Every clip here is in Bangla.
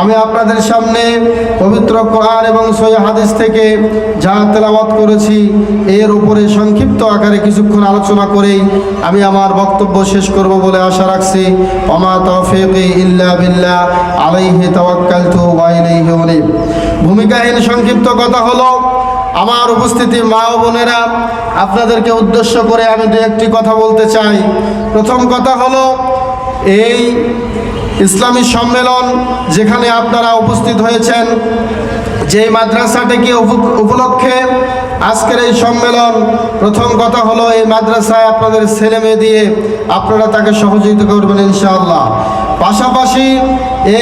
আমি আপনাদের সামনে পবিত্র কোরআন এবং সই হাদিস থেকে যা তেলাওয়াত করেছি, এর উপরে সংক্ষিপ্ত আকারে কিছুক্ষণ আলোচনা করেই আমি আমার বক্তব্য শেষ করব বলে আশা রাখছি। অমা তৌফিক ইল্লা বিল্লাহ, আলাইহি তাওয়াক্কালতু ভূমিকাহীন সংক্ষিপ্ত কথা হলো, আমার উপস্থিতি মা ও বোনেরা, আপনাদেরকে উদ্দেশ্য করে আমি দু একটি কথা বলতে চাই। প্রথম কথা হলো এই ইসলামী সম্মেলন যেখানে আপনারা উপস্থিত হয়েছেন, যে মাদ্রাসাটিকে উপলক্ষে আজকের এই সম্মেলন প্রথম কথা হলো এই মাদ্রাসায় আপনাদের ছেলে মেয়ে দিয়ে আপনারা তাকে সহযোগিতা করবেন ইনশাআল্লাহ। পাশাপাশি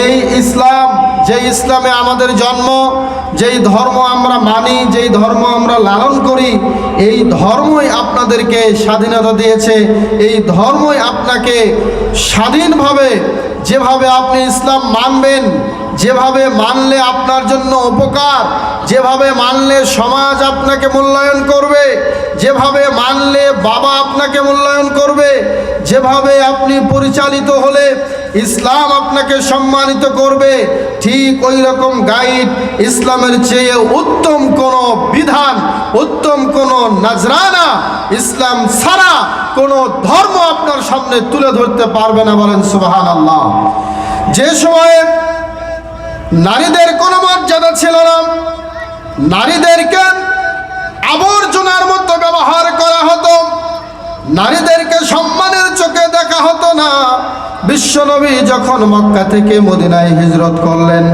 এই ইসলাম যে ইসলামে আমাদের জন্ম, যেই ধর্ম আমরা মানি, যেই ধর্ম আমরা লালন করি, এই ধর্মই আপনাদেরকে স্বাধীনতা দিয়েছে, এই ধর্মই আপনাকে স্বাধীনভাবে যেভাবে আপনি ইসলাম মানবেন, যেভাবে মানলে আপনার জন্য উপকার, যেভাবে মানলে সমাজ আপনাকে মূল্যায়ন করবে, যেভাবে মানলে বাবা আপনাকে মূল্যায়ন করবে, যেভাবে আপনি পরিচালিত হলে ইসলাম আপনাকে সম্মানিত করবে। ঠিক ওই রকম গাইড ইসলামের চেয়ে উত্তম কোনো বিধান, উত্তম কোনো নাজরানা ইসলাম ছাড়া কোনো ধর্ম আপনার সামনে তুলে ধরতে পারবে না বলেন সুবাহান আল্লাহ যে সময়ে নারীদের কোনো মর্যাদা ছিল না, নারীদেরকে আবর্জনার মতো ব্যবহার করা হতো, নারীদেরকে সম্মানের দেখা হতো না। বিশ্বনবী যখন মক্কা থেকে মদিনায় হিজরত করলেন,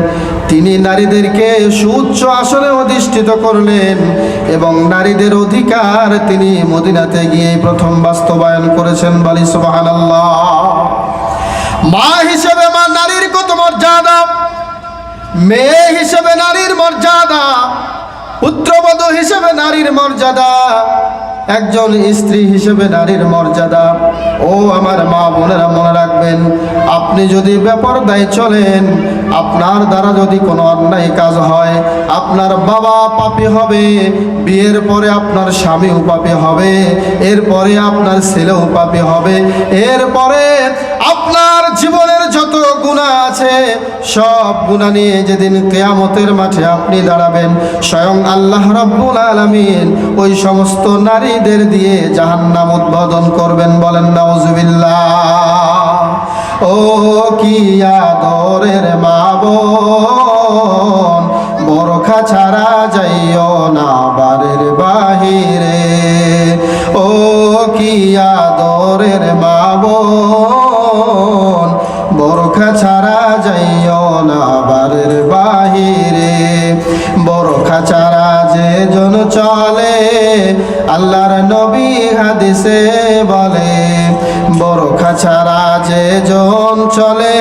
তিনি নারীদেরকে সুউচ্চ আসনে অধিষ্ঠিত করলেন এবং নারীদের অধিকার তিনি মদিনাতে গিয়ে প্রথম বাস্তবায়ন করেছেন বালি সুবহানাল্লাহ। মা হিসেবে মা নারীর কত মর্যাদা? মেয়ে হিসেবে নারীর মর্যাদা? পুত্রবধূ হিসেবে নারীর মর্যাদা? একজন স্ত্রী হিসেবে নারীর মর্যাদা। ও আমার মা বোনেরা মনে রাখবেন, আপনি যদি বেপরদায় চলেন, আপনার দ্বারা যদি কোনো অন্যায় কাজ হয়, আপনার বাবা পাপী হবে, বিয়ের পরে আপনার স্বামীও পাপী হবে, এরপরে আপনার ছেলেও পাপী হবে, এরপরে আপনার জীবনের যত গুণা আছে, সব গুণা নিয়ে যেদিন কেয়ামতের মাঠে আপনি দাঁড়াবেন, স্বয়ং আল্লাহ রব্বুল আলমিন ওই সমস্ত নারীদের দিয়ে জাহান্নাম উদ্বোধন করবেন বলেন, নাউজুবিল্লাহ। ও কি আদরের মা বোন, বরখা ছাড়া যাইও না বাড়ির বাহিরে। ও কি আদরের মা বোন চলে আল্লাহর নবী হাদিসে বলে বরখা ছাড়া যে জন চলে,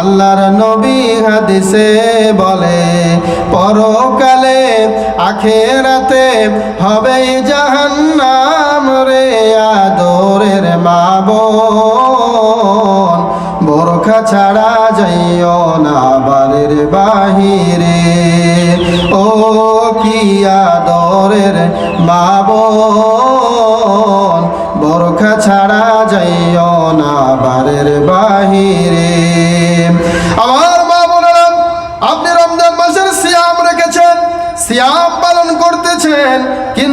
আল্লাহর নবী হাদিসে বলে, পরকালে আখেরাতে হবে জাহান্নাম রে আদরের মা বোন বরখা ছাড়া যাইও না বাড়ির বাহিরে। ও আদরের মা বোন বরখা ছাড়া যাইও না বারের বাহিরে। আমার মা বোনেরা আপনি রমজান মাসের সিয়াম রেখেছেন, সিয়াম পালন করতেছেন কিন্তু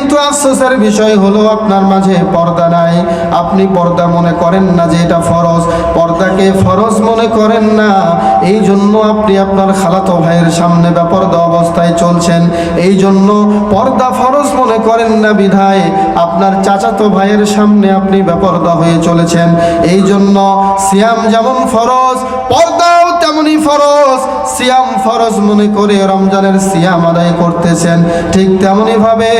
আফসোসের বিষয় হলো আপনার মাঝে পর্দা নাই। আপনি পর্দা মনে করেন না যে এটা ফরজ। পর্দাকে ফরজ মনে করেন না। এই জন্য আপনি আপনার খালাতো ভাইয়ের সামনে বেপর্দা অবস্থায় চলছেন। এই জন্য পর্দা ফরজ মনে করেন না বিধায় আপনার চাচাতো ভাইয়ের সামনে আপনি বেপর্দা হয়ে চলেছেন। এই জন্য সিয়াম যেমন ফরজ পর্দাও তেমনি ফরজ, সিয়াম ফরজ মনে করে রমজানের সিয়াম আদায় করতেছেন। ঠিক তেমনই ভাবে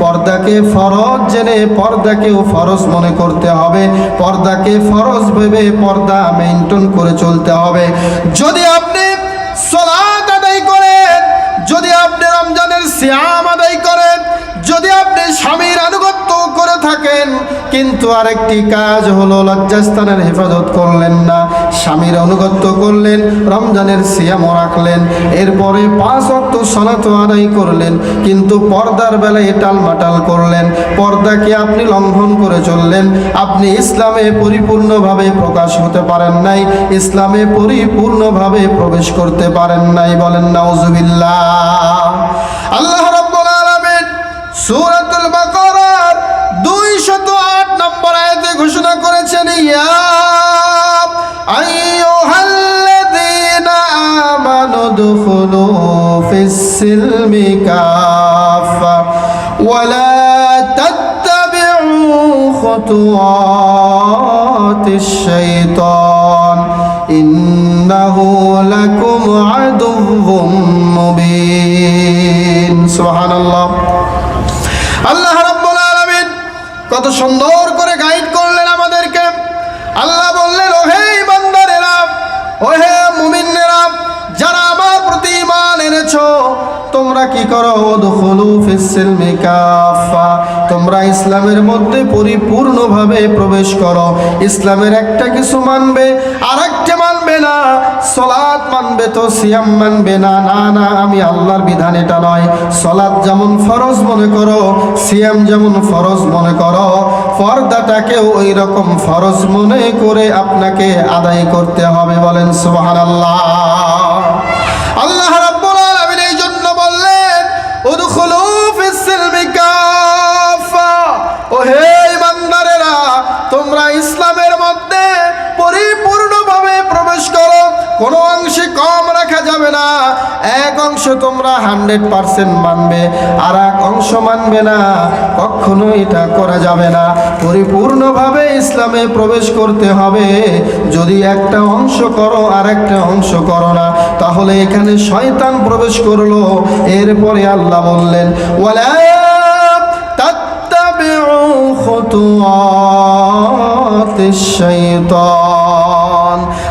পর্দাকে ফরজ জেনে পর্দাকেও ফরজ মনে করতে হবে। পর্দাকে ফরজ ভেবে পর্দা মেনটেন করে চলতে হবে। যদি আপনি সলাত আদায় করেন, যদি আপনি রমজানের সিয়াম আদায় করেন যদি আপনি স্বামীর আনুগত্য করে থাকেন, কিন্তু আরেকটি কাজ হলো লজ্জাস্থানের হেফাজত করলেন না। স্বামীর অনুগত্য করলেন, রমজানের সিয়ামও রাখলেন, এরপরে পাঁচ অক্ট সলাত আদায় করলেন, কিন্তু পর্দার বেলায় টালমাটাল করলেন, পর্দাকে আপনি লঙ্ঘন করে চললেন। আপনি ইসলামে পরিপূর্ণভাবে প্রকাশ হতে পারেন নাই, ইসলামে পরিপূর্ণভাবে প্রবেশ করতে পারেন নাই, বলেন নাউজুবিল্লাহ। আল্লাহ রাব্বুল আলামিন সুরাতুল বাকরার দুই শত আট নম্বর আয়াতে ঘোষণা করেছেন, ইয়া আইয়ুহাল্লাযীনা আমানু দুখুলু ফিস সিলমি কাফা ওয়ালা তাত্তাবিউ খুতুওয়াতিশ শাইতান, ইন্নাহু কত সুন্দর করে গাইড করলেন আমাদেরকে। আল্লাহ বললেন, ওহে ইমানদারেরা, ওহে মুমিনেরা, যারা আমার প্রতি ঈমান এনেছো, তোমরা কি করো? তোমরা ইসলামের মধ্যে পরিপূর্ণভাবে প্রবেশ করো। ইসলামের একটা কিছু মানবে আর একটা মানবে না। মানবে তো, সিয়াম মানবে না না না, আমি আল্লাহর বিধান এটা নয়। সলাদ যেমন ফরজ মনে করো, সিয়াম যেমন ফরজ মনে করো, পর্দাটাকেও ওই রকম ফরজ মনে করে আপনাকে আদায় করতে হবে বলেন সুবহানাল্লাহ। অংশ তোমরা হান্ড্রেড পারসেন্ট মানবে, আর এক অংশ মানবে না কখনো এটা করা যাবে না। পরিপূর্ণভাবে ইসলামে প্রবেশ করতে হবে। যদি একটা অংশ করো, আর একটা অংশ করো না, তাহলে এখানে শয়তান প্রবেশ করল। এরপরে আল্লাহ বললেন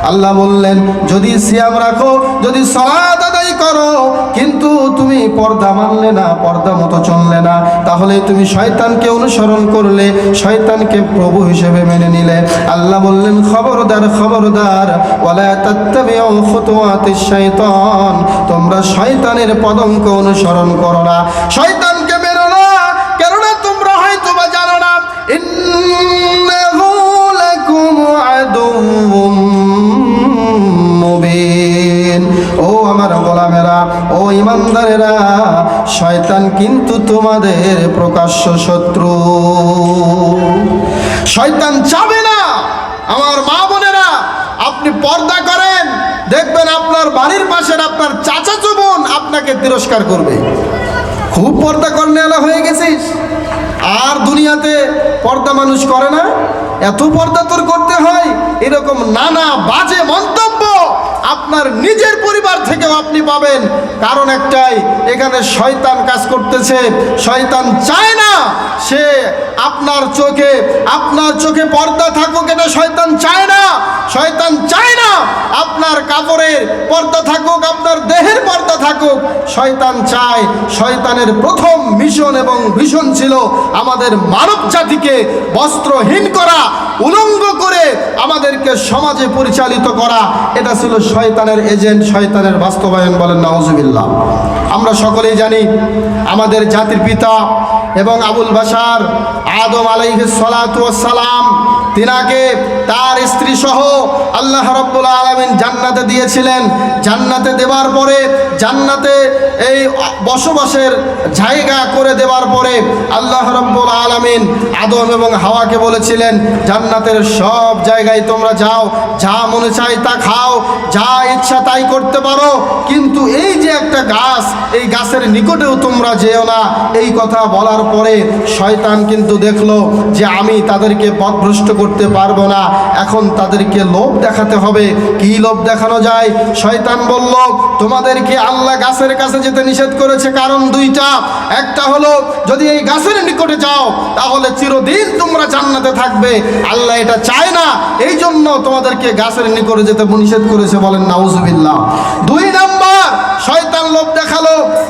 আল্লাহ বললেন, যদি সিয়াম রাখো, যদি সলাদ করো, কিন্তু তুমি পর্দা মানলে না, পর্দা মতো চললে না। তাহলে তুমি শয়তানকে অনুসরণ করলে, শয়তানকে প্রভু হিসেবে মেনে নিলে। আল্লাহ বললেন, খবরদার খবরদার তোমরা শয়তানের পদঙ্ক অনুসরণ করো না। শয়তানকে ইমানদারেরা, শয়তান কিন্তু তোমাদের প্রকাশ্য শত্রু। শয়তান চাবে না। আমার মা বোনেরা, আপনি পর্দা করেন, দেখবেন আপনার বাড়ির পাশের আপনার চাচা বোন আপনাকে তিরস্কার করবে। খুব পর্দা কর্নেওয়ালা হয়ে গেছিস। আর দুনিয়াতে পর্দা মানুষ করে না। এত পর্দা তোর করতে হয়, এরকম নানা বাজে মন্তব্য আপনার নিজের পরিবার থেকেও আপনি পাবেন। কারণ একটাই, এখানে শয়তান কাজ করতেছে। শয়তান চায় না সে আপনার চোখে আপনার চোখে পর্দা থাকুক এটা শয়তান চায় না। শয়তান চায় না আপনার কাপড়ের পর্দা থাকুক, আপনার দেহের পর্দা থাকুক। শয়তান চায়, শয়তানের প্রথম মিশন এবং ভীষণ ছিল আমাদের মানব জাতিকে বস্ত্রহীন করা, উলঙ্গ করে আমাদেরকে সমাজে পরিচালিত করা। এটা ছিল শয়তানের এজেন্ট, শয়তানের বাস্তবায়ন বলেন নওয়াজুবিল্লাহ আমরা সকলেই জানি আমাদের জাতির পিতা এবং আবুল বাসার আদম ওয়াস সালাম তিনাকে তার স্ত্রী সহ আল্লাহ রব্বুল আলমিন জান্নাতে দিয়েছিলেন। জান্নাতে দেওয়ার পরে, জান্নাতে এই বসবাসের জায়গা করে দেওয়ার পরে আল্লাহ রব্বুল আলমিন আদম এবং হাওয়াকে বলেছিলেন, জান্নাতের সব জায়গায় তোমরা যাও, যা মনে চাই তা খাও, যা ইচ্ছা তাই করতে পারো। কিন্তু এই যে একটা গাছ, এই গাছের নিকটেও তোমরা যেও না। এই কথা বলার পরে শয়তান কিন্তু দেখল যে আমি তাদেরকে পথভ্রষ্ট করতে পারব না। এখন তাদেরকে লোভ দেখাতে হবে। কি লোভ দেখানো যায়? শয়তান বলল, তোমাদেরকে আল্লাহ গাছের কাছে যেতে নিষেধ করেছে কারণ দুইটা। একটা হলো, যদি এই গাছের নিকটে যাও, তাহলে চিরদিন তোমরা জান্নাতে থাকবে। আল্লাহ এটা চায় না। এই জন্য তোমাদেরকে গাছের নিকটে যেতে নিষেধ করেছে বলেন নাউজুবিল্লাহ। দুই নাম্বার শয়তান লোভ দেখাল,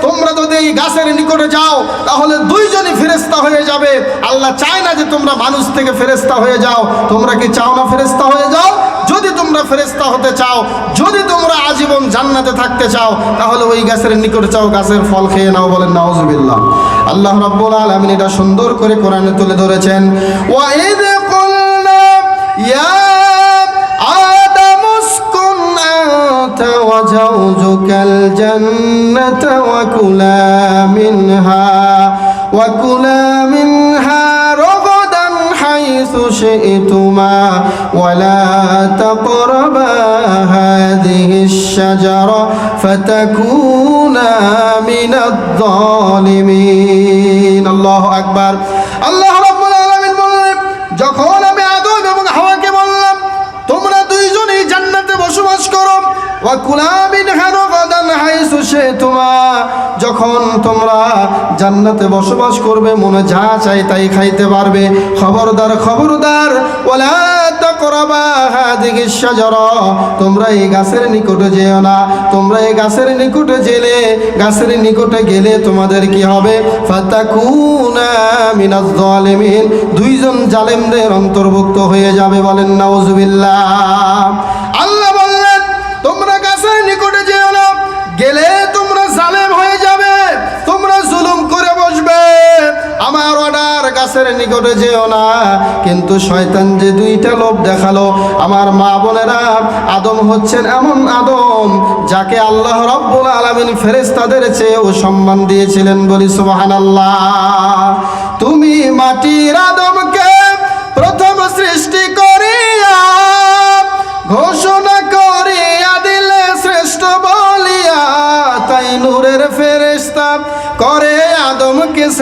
তোমরা যদি এই গাছের নিকটে যাও, তাহলে দুইজনই ফিরে ফেরেস্তা হয়ে যাবে। আল্লাহ চায় না যে তোমরা মানুষ থেকে ফেরেস্তা হয়ে যাও। তোমরা কি চাও না ফেরেস্তা হয়ে যাও? যদি তোমরা ফেরেস্তা হতে চাও, যদি তোমরা আজীবন জান্নাতে থাকতে চাও, তাহলে ওই গাছের নিকটে চাও গাছের ফল খেয়ে নাও বলেন, নাউজুবিল্লাহ। আল্লাহ রাব্বুল আলামিন এটা সুন্দর করে কোরআনে তুলে ধরেছেন। ওয়াইদ কুলনা, ইয়া আনতা ওয়া জাওজুকাল জান্নাতা ওয়া কুলা মিনহা ওয়া কুলা মিনহা রগাদান হাইথু শি'তুমা ولا تقربا هذه الشجرة فتكونا من الظالمين الله أكبر الله رب العالمين বললেন যখন যখন তোমরা জান্নাতে বসবাস করবে, মনে যা চাই তাই খাইতে পারবে। খবরদার খবরদার শাজারা। তোমরা এই গাছের নিকটে যেও না, তোমরা এই গাছের নিকটে গেলে গাছের নিকটে গেলে তোমাদের কি হবে? দুইজন জালেমদের অন্তর্ভুক্ত হয়ে যাবে বলেন, নাউজুবিল্লাহ। গেলে তোমরা জালেম হয়ে যাবে, তোমরা জুলুম করে বসবে। আমার অর্ডার গাছের নিকটে যেও না, কিন্তু শয়তান যে দুইটা লোভ দেখাল, আমার মা বোনেরা, আদম হচ্ছেন এমন আদম, যাকে আল্লাহ রব্বুল আলমিন ফেরেস্তাদের চেয়েও সম্মান দিয়েছিলেন বলি সুবহানাল্লাহ। তুমি মাটির আদমকে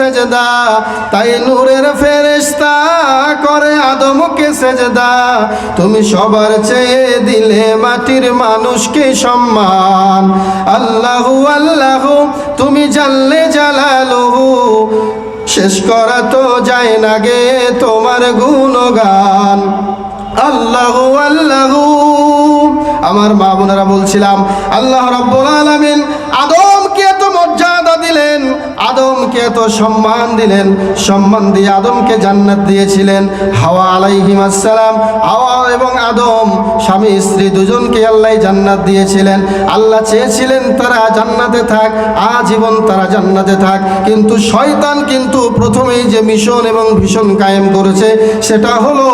সেজদা, তাই নূরের ফেরেস্তা করে আদমকে সেজদা। তুমি সবার চেয়ে দিলে মাটির মানুষকে সম্মান। আল্লাহু আল্লাহু, তুমি জানলে জালালুহু। শেষ করা তো যায় না গে তোমার গুণগান। আল্লাহ আল্লাহ, আমার মা বোনেরা বলছিলাম, আল্লাহ রাব্বুল আলামিন আদমকে এত সম্মান দিলেন, সম্মান দিয়ে আদমকে জান্নাত দিয়েছিলেন। হাওয়া আলাইহিম আসসালাম, হাওয়া এবং আদম, স্বামী, স্ত্রী দুজনকে আল্লাহ জান্নাত দিয়েছিলেন। আল্লাহ চেয়েছিলেন তারা জান্নাতে থাক, আজীবন তারা জান্নাতে থাক। কিন্তু শয়তান কিন্তু প্রথমেই যে মিশন এবং ভীষণ কায়েম করেছে, সেটা হলো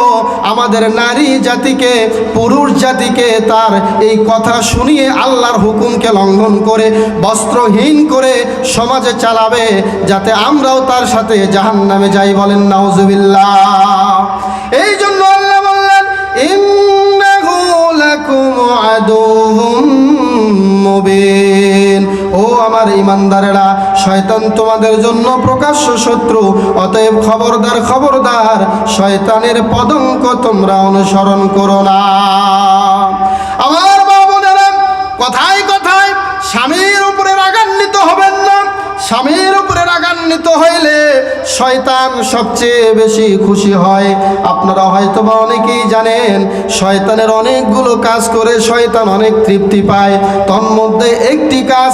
আমাদের নারী জাতিকে, পুরুষ জাতিকে তার এই কথা শুনিয়ে আল্লাহর হুকুমকে লঙ্ঘন করে, বস্ত্রহীন করে সমাজে চালাবে, যাতে আমরাও তার সাথে জাহান নামে যাই বলেন নাউজুবিল্লাহ। এই জন্য আল্লাহ বললেন, ইন্নাহু লাকুম আদুহুম মুবিন। ও আমার ইমানদারেরা, শয়তান তোমাদের জন্য প্রকাশ্য শত্রু, অতএব খবরদার খবরদার, শয়তানের পদঙ্ক তোমরা অনুসরণ করো না। আমার মা বোনেরা, কথায় কথায় স্বামীর উপরে রাগান্বিত হবেন না স্বামীর রাগান্বিত হইলে শয়তান সবচেয়ে বেশি খুশি হয়। আপনারা হয়তো বা অনেকেই জানেন, শয়তানের অনেকগুলো কাজ করে শয়তান অনেক তৃপ্তি পায়। তন্মধ্যে একটি কাজ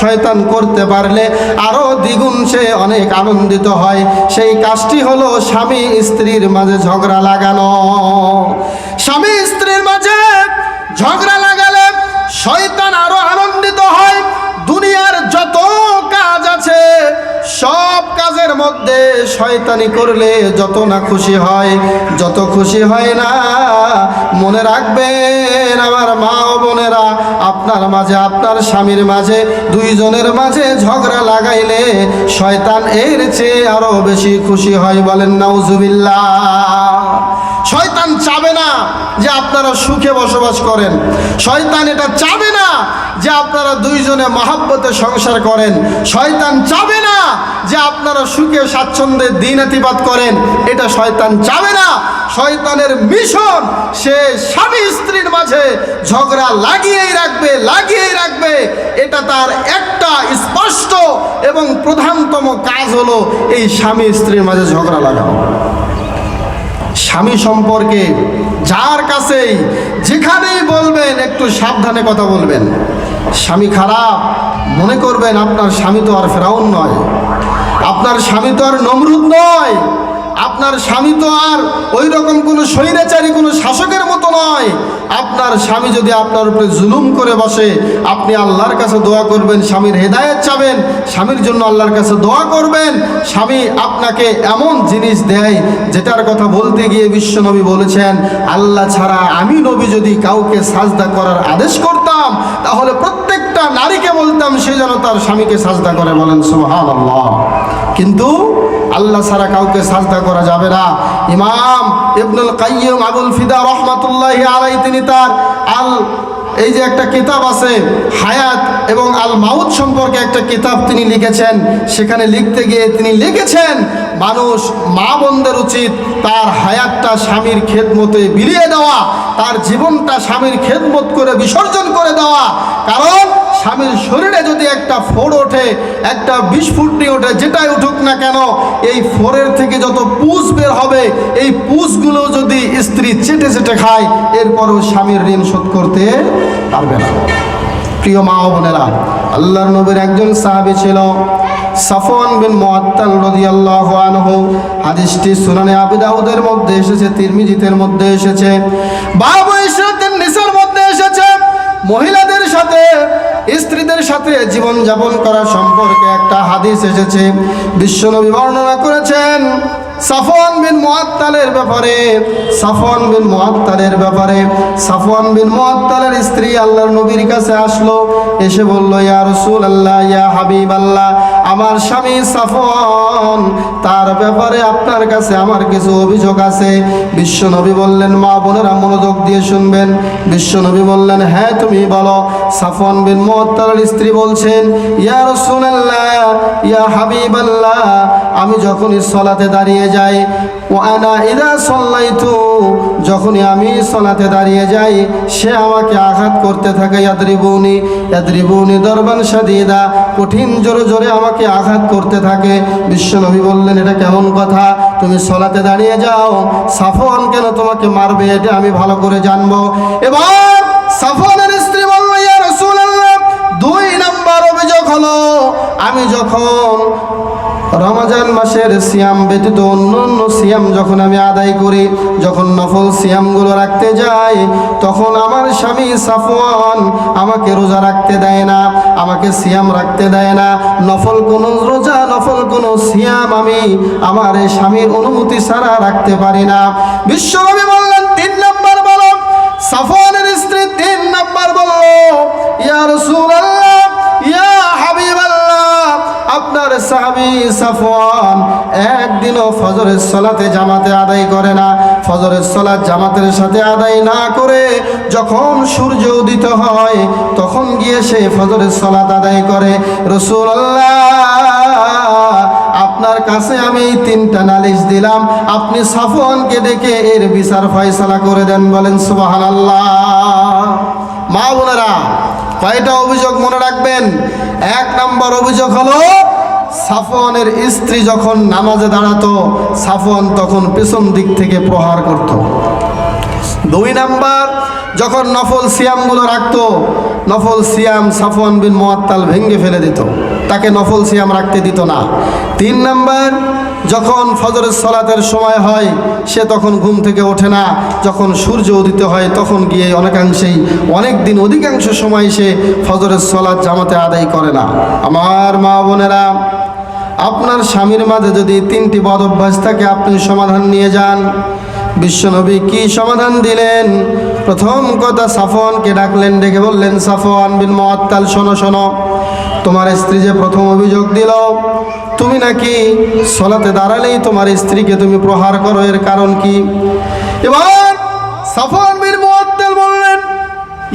শয়তান করতে পারলে আরও দ্বিগুণ সে অনেক আনন্দিত হয়। সেই কাজটি হলো স্বামী স্ত্রীর মাঝে ঝগড়া লাগানো। স্বামী স্ত্রীর মাঝে ঝগড়া লাগালে শয়তান সব কাজের মধ্যে শয়তানি করলে যত না খুশি হয়, যত খুশি হয় না, মনে রাখবেন আমার মা ও বোনেরা, আপনার মাঝে, আপনার স্বামীর মাঝে, দুইজনের মাঝে ঝগড়া লাগাইলে শয়তান এর চেয়ে আরও বেশি খুশি হয় বলেন, নাউজুবিল্লাহ। শয়তান চাবে না যে আপনারা সুখে বসবাস করেন। শয়তান এটা চাবে না যে আপনারা দুইজনে মহাব্বতে সংসার করেন, শয়তান চাবে না যে আপনারা সুখে স্বাচ্ছন্দ্যে দিন আতিবাদ করেন, এটা শয়তান চাবে না। শয়তানের মিশন, সে স্বামী স্ত্রীর মাঝে ঝগড়া লাগিয়েই রাখবে লাগিয়েই রাখবে। এটা তার একটা স্পষ্ট এবং প্রধানতম কাজ হলো এই স্বামী স্ত্রীর মাঝে ঝগড়া লাগানো। স্বামী সম্পর্কে যার কাছেই যেখানেই বলবেন, একটু সাবধানে কথা বলবেন। স্বামী খারাপ, মনে করবেন আপনার স্বামী তো আর ফেরাউন নয়। আপনার স্বামী তো আর নমরুদ নয়। আপনার স্বামী তো আর ওই রকম কোনো স্বৈরাচারী, কোনো শাসকের মতো নয়। আপনার স্বামী যদি আপনার উপরে জুলুম করে বসে, আপনি আল্লাহর কাছে দোয়া করবেন, স্বামীর হেদায়েত চাবেন, স্বামীর জন্য আল্লাহর কাছে দোয়া করবেন, স্বামী আপনাকে এমন জিনিস দেয় যেটার কথা বলতে গিয়ে বিশ্বনবী বলেছেন, আল্লাহ ছাড়া আমি নবী যদি কাউকে সাজদা করার আদেশ করতাম, তাহলে প্রত্যেকটা নারীকে বলতাম সে যেন তার স্বামীকে সাজদা করে বলেন সুবহান আল্লাহ কিন্তু আল্লাহ ছাড়া কাউকে সাজদা করা যাবে না। ইমাম ইবনুল কাইয়্যিম আবুল ফিদা রহমাতুল্লাহি আলাই তিনি তার আল, এই যে একটা কিতাব আছে, হায়াত এবং আল মাউত সম্পর্কে একটা কিতাব তিনি লিখেছেন। সেখানে লিখতে গিয়ে তিনি লিখেছেন, মানুষ, মা বোনদের উচিত তার হায়াতটা স্বামীর খেদমতে বিলিয়ে দেওয়া, তার জীবনটা স্বামীর খেদমত করে বিসর্জন করে দেওয়া। কারণ স্বামীর শরীরে যদি একটা ফোর ওঠে, একটা বিস্ফুটনি ওঠে, যেটাই উঠুক না কেন, এই ফোরের থেকে যত পুষ বের হবে, এই পুষগুলো যদি স্ত্রী চেটে চেটে খায়, এরপরও স্বামীর ঋণ শোধ করতে পারবে না। প্রিয় মা বোনেরা, আল্লাহর নবীর একজন সাহাবী ছিল সাফওয়ান বিন মুআত্তাল রাদিয়াল্লাহু আনহু। হাদিসটি সুনানে আবি দাউদের মধ্যে এসেছে তিরমিজিতের মধ্যে এসেছে, বাবু ইশরাতের নিসার মধ্যে এসেছে, মহিলাদের সাথে স্ত্রীদের সাথে জীবন যাপন করা সম্পর্কে একটা হাদিস এসেছে। বিশ্বনবী বর্ণনা করেছেন, সাফওয়ান বিন মুআত্তালের ব্যাপারে, সাফওয়ান বিন মুআত্তালের ব্যাপারে, সাফওয়ান বিন মুআত্তালের স্ত্রী আল্লাহর নবীর কাছে আসলো, এসে বলল, ইয়া রাসূলুল্লাহ, ইয়া হাবিবাল্লাহ আমার স্বামী সাফন তার ব্যাপারে আপনার কাছে আমার কিছু অভিযোগ আছে। বিশ্বনবী বললেন, মা বোনেরা মনোযোগ দিয়ে শুনবেন। বিশ্বনবী বললেন হ্যাঁ তুমি বলো। সাফন বিন মোহতার স্ত্রী বলছেন, ইয়া রাসূলুল্লাহ, ইয়া হাবিবাল্লাহ, আমি যখনই সলাতে দাঁড়িয়ে যাই আনা ইদা সল্লাইতু, যখনই আমি সলাতে দাঁড়িয়ে যাই, সে আমাকে আঘাত করতে থাকে, ইয়াদ্রিবুনি ইয়াদ্রিবুনি দরবান সাদিদা কঠিন জোরে জোরে আমাকে আঘাত করতে থাকে। বিশ্বনবী বললেন, এটা কেমন কথা? তুমি সলাতে দাঁড়িয়ে যাও। সাফওয়ান কেন তোমাকে মারবে? এটা আমি ভালো করে জানব। এবার সাফওয়ানের স্ত্রী বলল, ইয়া রাসূলুল্লাহ, দুই নাম্বার অভিযোগ হলো, আমি যখন রমজান মাসের সিয়াম ব্যতীত অন্য অন্য সিয়াম যখন আমি আদায় করি, যখন নফল সিয়ামগুলো রাখতে যাই, তখন আমার স্বামী সাফওয়ান আমাকে রোজা রাখতে দেয় না, আমাকে সিয়াম রাখতে দেয় না। নফল কোনো রোজা, নফল কোনো সিয়াম আমি আমার এই স্বামীর অনুমতি ছাড়া রাখতে পারি না। বিশ্বনবী বললেন, তিন নম্বর বলো সাফওয়ানের সাহাবী সাফওয়ান, একদিনও ফজরের সলাতে জামাতে আদায় করে না। ফজরের সলাত জামাতের সাথে আদায় না করে যখন সূর্য উদিত হয়, তখন গিয়ে সে ফজরের সলাত আদায় করে। রসুল্লাহ আপনার কাছে আমি তিনটা নালিশ দিলাম। আপনি সাফওয়ানকে ডেকে এর বিচার ফয়সালা করে দেন, বলেন সুবহানাল্লাহ। মা বোনেরা, কয়টা অভিযোগ মনে রাখবেন? এক নম্বর অভিযোগ হলো সাফওয়ানের স্ত্রী যখন নামাজে দাঁড়াতো, সাফওয়ান তখন পেছন দিক থেকে প্রহার করত। দুই নাম্বার, যখন নফল সিয়ামগুলো রাখতো, নফল সিয়াম সাফওয়ান বিন মোয়াত্তাল ভেঙ্গে ফেলে দিত। তাকে নফল সিয়াম রাখতে দিত না। তিন নাম্বার, যখন ফজরের সলাতের সময় হয়, সে তখন ঘুম থেকে ওঠে না। যখন সূর্য উদিত হয়, তখন গিয়ে অনেকাংশেই অনেক দিন অধিকাংশ সময় সে ফজরের সলাৎ জামাতে আদায় করে না। আমার মা বোনেরা আপনার স্বামীর মাঝে যদি তিনটি বদ অভ্যাস থাকে, আপনি সমাধান নিয়ে যান। বিশ্বনবী কি সমাধান দিলেন? প্রথম কথা সাফওয়ানকে ডাকলেন, ডেকে বললেন সাফন বিন মুআত্তাল, শোনো শোনো, তোমার স্ত্রী যে প্রথম অভিযোগ দিল, তুমি নাকি সলাতে দাঁড়ালেই তোমার স্ত্রীকে তুমি প্রহার করো, এর কারণ কি? এবার সাফওয়ান বিন মুআত্তাল বললেন,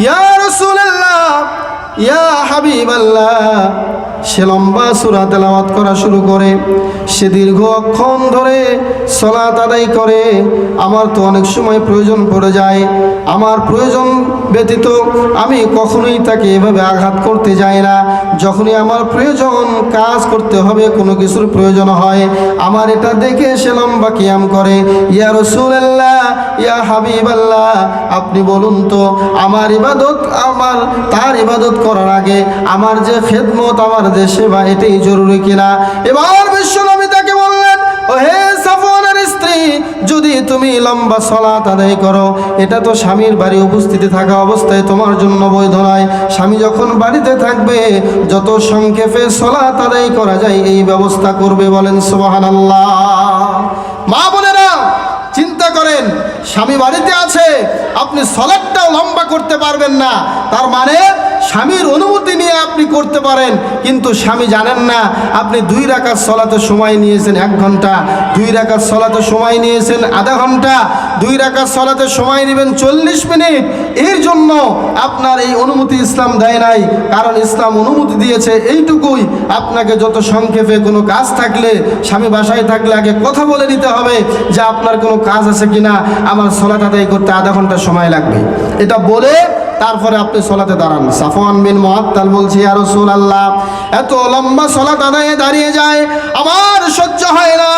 ইয়া রাসূলুল্লাহ, ইয়া হাবিবাল্লাহ সে লম্বা সুরা তেলাওয়াত করা শুরু করে। সে দীর্ঘ অক্ষণ ধরে সলাত আদায় করে। আমার তো অনেক সময় প্রয়োজন পড়ে যায়। আমার প্রয়োজন ব্যতীত আমি কখনোই তাকে এভাবে আঘাত করতে যাই না। যখনই আমার প্রয়োজন কাজ করতে হবে, কোনো কিছুর প্রয়োজন হয়, আমার এটা দেখে সে লম্বা কিয়াম করে। ইয়া রসুল্লাহ ইয়া হাবিবাল্লাহ, আপনি বলুন তো, আমার ইবাদত আমার, তার ইবাদত করার আগে আমার যে খেদমত আমার দেশে বা এটাই জরুরি কিনা? এবার বললেন ও হে স্ত্রী, যদি তুমি লম্বা সলাত আদায় করো, এটা তো স্বামীর বাড়ি উপস্থিতি থাকা অবস্থায় তোমার জন্য বৈধ নয়। স্বামী যখন বাড়িতে থাকবে, যত সংক্ষেপে সলাত আদায় করা যায়, এই ব্যবস্থা করবে বলেন সোহান মা বোনেরা, চিন্তা করেন, স্বামী বাড়িতে আছে, আপনি সলাদটাও লম্বা করতে পারবেন না। তার মানে স্বামীর অনুমতি নিয়ে আপনি করতে পারেন, কিন্তু স্বামী জানেন না, আপনি দুই রাখার সলাতে সময় নিয়েছেন এক ঘণ্টা, দুই রাখার সলাতে সময় নিয়েছেন আধা ঘণ্টা, দুই রাখার সলাতে সময় নেবেন চল্লিশ মিনিট। এর জন্য আপনার এই অনুমতি ইসলাম দেয় নাই, কারণ ইসলাম অনুমতি দিয়েছে এইটুকুই। আপনাকে যত সংক্ষেপে কোনো কাজ থাকলে, স্বামী বাসায় থাকলে আগে কথা বলে নিতে হবে যে আপনার কোনো কাজ আছে কিনা, আমার সলাত আদায় করতে আধা ঘণ্টা সময় লাগবে। এটা বলে তারপরে আপনি সলাতে দাঁড়ান। সাফওয়ান বিন মুআত্তাল বলছি আর রসুল আল্লাহ এত লম্বা সলাত আদায়ে দাঁড়িয়ে যায়, আমার সহ্য হয় না।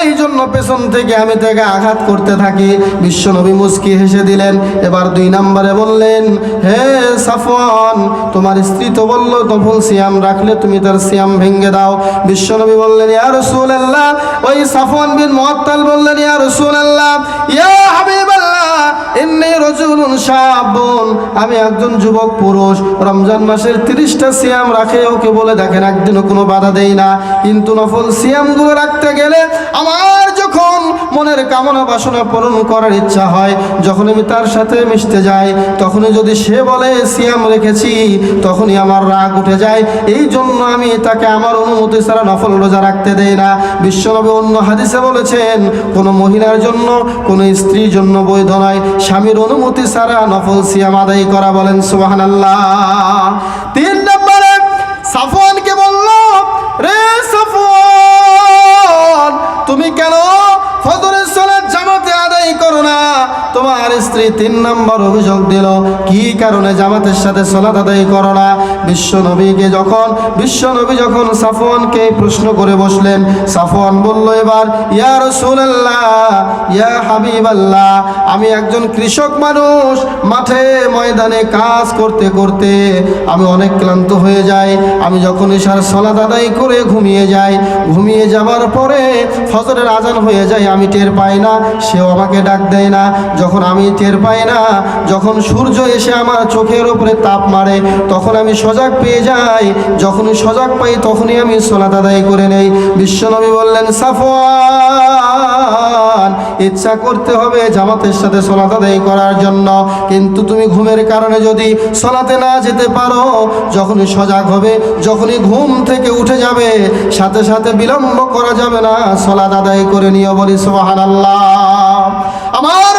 এই জন্য পেছন থেকে আমি তাকে আঘাত করতে থাকি। বিশ্বনবী মুস্কি হেসে দিলেন। এবার দুই নম্বরে বললেন, হে সাফওয়ান, তোমার স্ত্রী তো বলল তখন সিয়াম রাখলে তুমি তার সিয়াম ভেঙে দাও। বিশ্বনবী বললেন, ইয়া রসুল আল্লাহ ওই সাফওয়ান বিন মুআত্তাল বললেন, ইয়া রসুল আল্লাহ ইয়া হাবিবাল্লাহ, ইন্নী শাবুন আমি একজন যুবক পুরুষ, রমজান মাসের তিরিশটা সিয়াম রাখে, ওকে বলে, দেখেন, একদিনও কোনো বাধা দেই না। কিন্তু নফল সিয়ামগুলো রাখতে গেলে আমার যখন মনের কামনা বাসনা পূরণ করার ইচ্ছা হয় যখন আমি তার সাথে মিশতে যাই, তখনই যদি সে বলে, সিয়াম রেখেছি তখনই আমার রাগ উঠে যায়। এই জন্য আমি তাকে আমার অনুমতি ছাড়া নফল রোজা রাখতে দেই না। বিশ্বনবী অন্য হাদিসে বলেছেন, কোনো মহিলার জন্য, কোনো স্ত্রীর জন্য বৈধ নয়। স্বামীর অনুমতি ছাড়া নফল সিয়াম আদায় করা বলেন সুবাহান তিন নম্বরে সাফওয়ানকে বলল রে সাফওয়ান তুমি কেন স্ত্রী তিন নম্বর অভিযোগ দিল, কি কারণে জামাতের সাথে সলাত আদায় করো না? বিশ্ব নবীকে যখন, বিশ্ব নবী যখন সাফওয়ানকে প্রশ্ন করে বসলেন, সাফওয়ান বলল, এবার, ইয়া রাসূলুল্লাহ, ইয়া হাবিবাল্লাহ, আমি একজন কৃষক মানুষ, মাঠে ময়দানে কাজ করতে করতে আমি অনেক ক্লান্ত হয়ে যাই। আমি যখন ইশার সলাত আদায় করে ঘুমিয়ে যাই, ঘুমিয়ে যাওয়ার পরে ফজরের আজান হয়ে যায়, আমি টের পাই না, সেও আমাকে ডাক দেয় না। যখন আমি টের পাই না। যখন সূর্য এসে আমার চোখের উপরে তাপ মারে, তখন আমি সজাগ পেয়ে যাই। যখনই সজাগ পাই, তখনই আমি সোলাত আদায় করে নেই। বিশ্বনবী বললেন, সাফওয়ান, ইচ্ছা করতে হবে জামাতের সাথে সোলাত আদায় করার জন্য। কিন্তু তুমি ঘুমের কারণে যদি সলাতে না যেতে পারো, যখনই সজাগ হবে, যখনই ঘুম থেকে উঠে যাবে, সাথে সাথে বিলম্ব করা যাবে না। সলাত আদায় করে নিও বলি সোহান আল্লাহ আমার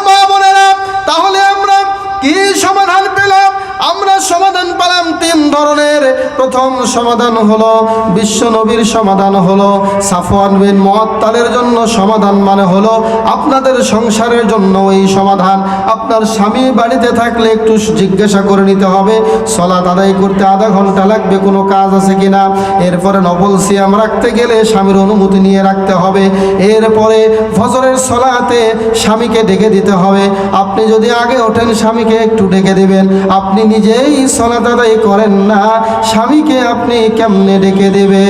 কি সমাধান পেলাম? আমরা সমাধান পেলাম তিন ধরনের। প্রথম সমাধান হলো, বিশ্ব নবীর সমাধান হলো, সাফওয়ান বিন মুআত্তালের জন্য সমাধান মানে হলো, আপনাদের সংসারের জন্য এই সমাধান। আপনার স্বামী বাড়িতে থাকলে একটু জিজ্ঞাসা করে নিতে হবে সলাত আদায় করতে আধা ঘণ্টা লাগবে, কোনো কাজ আছে কিনা? এরপরে নবল সিয়াম রাখতে গেলে স্বামীর অনুমতি নিয়ে রাখতে হবে। এরপরে ফজরের সলাতে স্বামীকে ডেকে দিতে হবে। আপনি যদি আগে ওঠেন, স্বামীকে একটু ডেকে দিবেন। আপনি নিজেই সলাত আদায় করেন না স্বামীকে আপনি কেমনে ডেকে দেবে